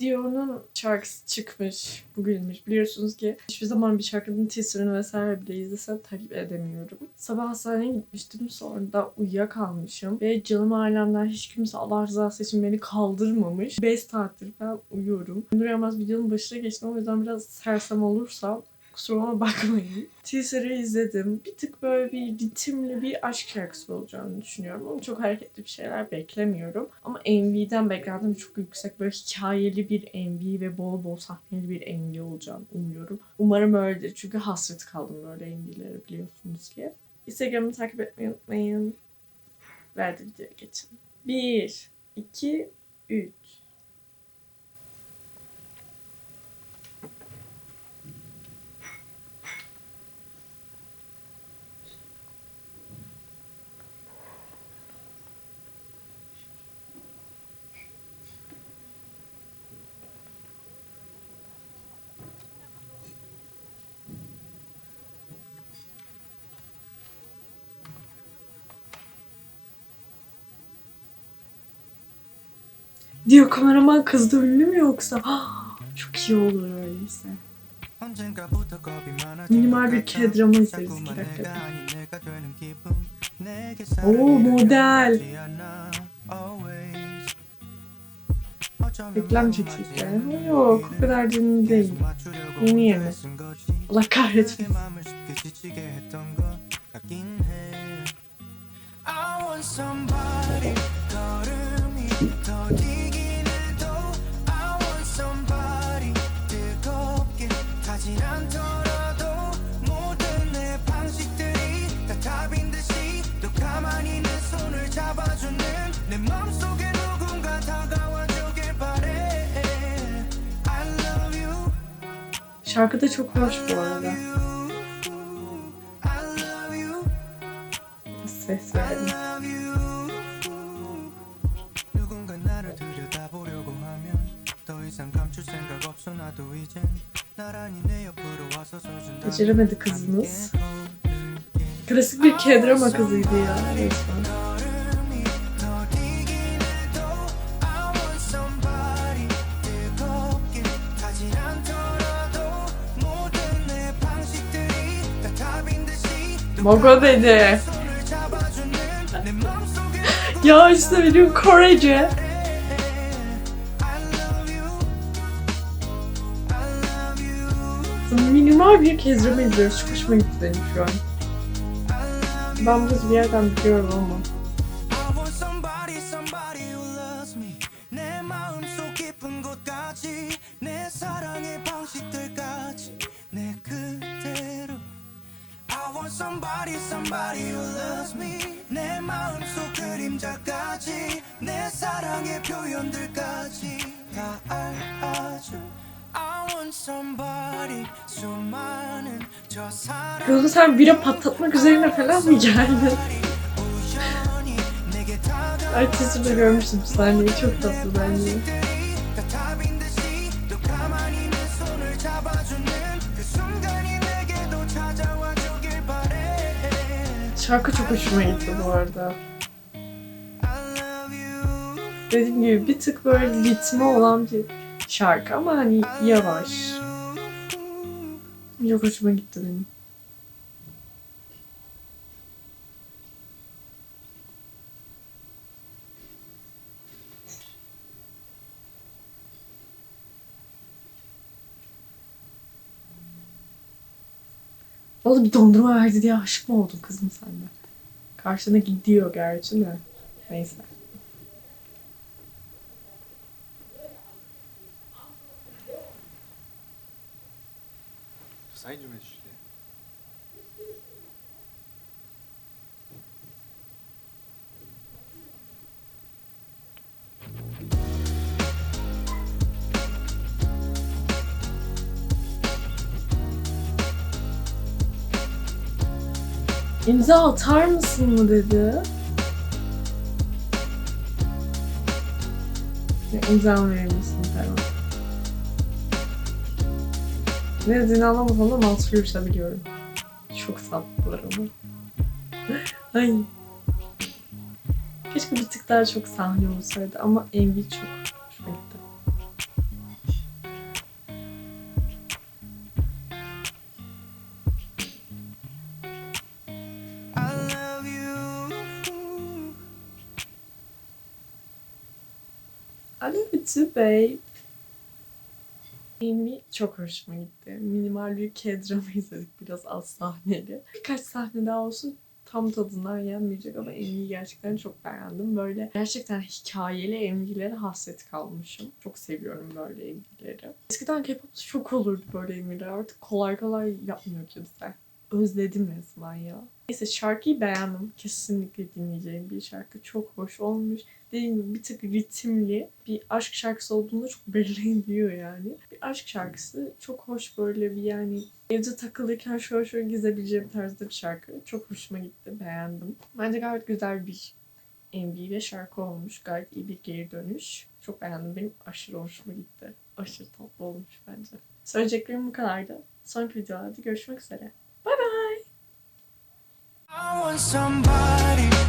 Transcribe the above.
Dio'nun şarkısı çıkmış, bugünmüş. Biliyorsunuz ki hiçbir zaman bir şarkının teaserını vesaire bile izlesem takip edemiyorum. Sabah hastaneye gitmiştim sonra da uyuyakalmışım. Ve canım alemden hiç kimse Allah rızası için beni kaldırmamış. 5 saattir falan uyuyorum. Duramaz videonun başına geçtim o yüzden biraz sersem olursam Kusuruma bakmayın. Teaser'ı izledim. Bir tık böyle bir ritimli bir aşk şarkısı olacağını düşünüyorum. Ama çok hareketli bir şeyler beklemiyorum. Ama MV'den beklentim çok yüksek. Böyle hikayeli bir MV ve bol bol sahneli bir MV olacağını umuyorum. Umarım öyledir. Çünkü hasret kaldım böyle MV'lere biliyorsunuz ki. Instagram'ı takip etmeyi unutmayın. Verdi videoya geçin. 1, 2, 3. Diyor kameraman kızdı ünlü mü yoksa? Çok iyi olur öyleyse. Minimal bir K-drama izleriz iki dakikada. Oo model. Reklam çekecekler ama yok o kadar canım değil. Yeni yeni. Allah kahretmesin. I want somebody Şarkı da çok hoş bu arada. Ses verdim. Beceremedi kızınız. Klasik bir kedrama kızıydı ya. Mogo dedi. ya işte benim Korece. Minimal bir K-drama izliyoruz. Çok hoşuma gitti benim şu an. Ben bunu bir yerden biliyorum ama. I want somebody, somebody who loves me. 내 마음속 깊은 곳까지, 내 사랑의 방식들까지, 내 그대로. I want somebody, somebody who loves me. 내 마음속 그림자까지, 내 사랑의 표현들까지 다 알아줘. Gözü sen bira patlatmak üzerine falan mı geldi? Artist'i de görmüştüm sahneyi çok tatlı bence. Şarkı çok hoşuma gitti bu arada. Dediğim gibi bir tık böyle ritmi olan bir şarkı ama hani yavaş. Çok hoşuma gitti benim. Oğlum bir dondurma verdi diye aşık mı oldun kızım sen de? Karşına gidiyor gerçi de. Neyse. Sayın Cumhurbaşkanı. İmza atar mısın mı dedi. İmza verir misin falan. Ne zinalı olsam da Mansur Yurç'la biliyorum. Çok sattılar ama. Ay. Keşke bir tık daha çok sahne olsaydı ama Envy çok hoşuma gitti. I love you babe. Amy çok hoşuma gitti. Minimal bir K-drama izledik biraz az sahneli. Birkaç sahne daha olsun tam tadından yenmeyecek ama Amy'yi gerçekten çok beğendim. Böyle gerçekten hikayeli MV'lere hasret kalmışım. Çok seviyorum böyle MV'leri. Eskiden K-pop'ta çok olurdu böyle MV'ler. Artık kolay kolay yapmıyor kimse. Özledim resmen ya. Neyse şarkıyı beğendim. Kesinlikle dinleyeceğim bir şarkı. Çok hoş olmuş. Dediğim gibi bir tık ritimli bir aşk şarkısı olduğunda çok belli ediyor yani. Bir aşk şarkısı çok hoş böyle bir yani evde takılırken şöyle şöyle gezebileceğim tarzda bir şarkı. Çok hoşuma gitti. Beğendim. Bence gayet güzel bir MV ve şarkı olmuş. Gayet iyi bir geri dönüş. Çok beğendim. Benim aşırı hoşuma gitti. Aşırı tatlı olmuş bence. Söyleyeceklerim bu kadardı. Sonraki videolarda görüşmek üzere. Bye bye. I want somebody